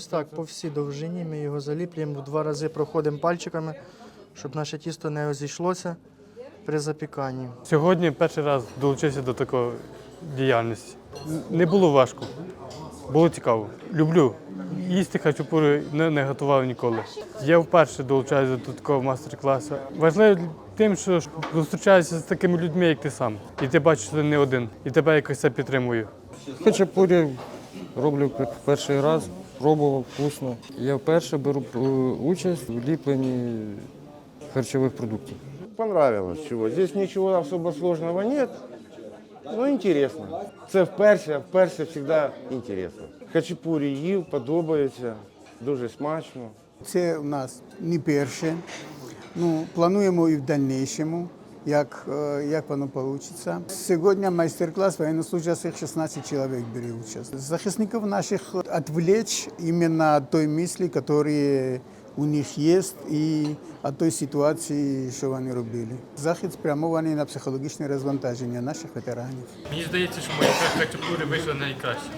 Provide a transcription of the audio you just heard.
Ось так, по всій довжині ми його заліплюємо, в два рази проходимо пальчиками, щоб наше тісто не розійшлося при запіканні. Сьогодні перший раз долучився до такої діяльності. Не було важко, було цікаво. Люблю. Їсти хачапури не, не готував ніколи. Я вперше долучаюся до такого майстер-класу. Важливо тим, що зустрічаєшся з такими людьми, як ти сам. І ти бачиш, що ти не один, і тебе якось це підтримує. Хачапурі роблю перший раз, пробував вкусно. Я вперше беру е, участь в ліпленні харчових продуктів. Понравилось чего. Здесь ничего особо сложного нет. Ну, интересно. Це вперше, а вперше завжди інтересно. Хачапурі їв, подобається, дуже смачно. Це у нас не перше. Ну, плануємо і в дальнішому, як, е, як воно вийде. Сьогодні майстер-клас воєннослужащих 16 чоловік бере участь. Захисників наших відвлечь іменно від той мислі, які у них є, і від той ситуації, що вони робили. Захід спрямований на психологічне розвантаження наших ветеранів. Мені здається, що мої хачапури вийшли найкраще.